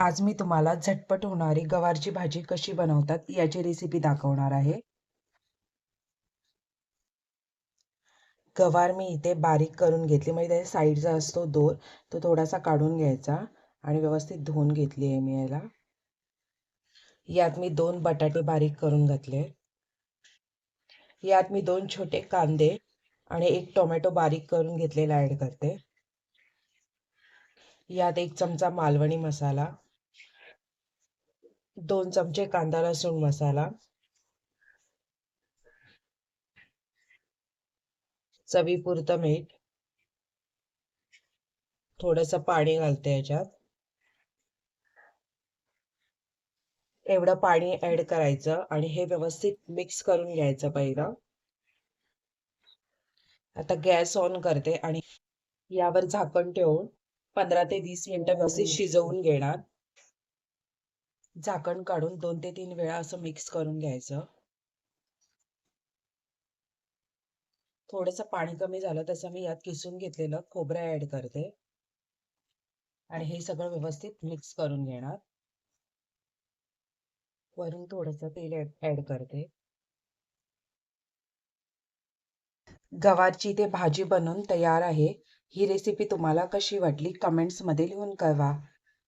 आज मी तुम्हाला झटपट होणारी गवारची भाजी कशी बनवतात याची रेसिपी दाखवणार आहे. गवार मी इथे बारीक करून घेतली म्हणजे त्याच्या साईडचा असतो दोर तो थोडासा काढून घ्यायचा आणि व्यवस्थित धुवून घेतली आहे मी याला. यात मी दोन बटाटे बारीक करून घातले. यात मी दोन छोटे कांदे आणि एक टोमॅटो बारीक करून घेतलेला ऍड करते. यात एक चमचा मालवणी मसाला दोन चमचे कांदा लसूण मसाला. चवीपुरतं मीठ. थोडस पाणी घालते याच्यात. एवढं पाणी ऍड करायचं आणि हे व्यवस्थित मिक्स करून घ्यायचं पहिलं. आता गॅस ऑन करते आणि यावर झाकण ठेवून पंधरा ते वीस मिनिटं व्यवस्थित शिजवून घेणार. झाकण काढून दोन ते तीन वेळा असं मिक्स करून घ्यायचं. थोडंसं पाणी कमी झालं तसं मी यात किसून घेतलेलं खोबरं ऍड करते. आणि हे सगळं व्यवस्थित मिक्स करून घेणार. वरून थोडंसं तेल ऍड करते. गवारची ते भाजी बनवून तयार आहे. ही रेसिपी तुम्हाला कशी वाटली कमेंट्समध्ये लिहून कळवा.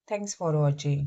Thanks for watching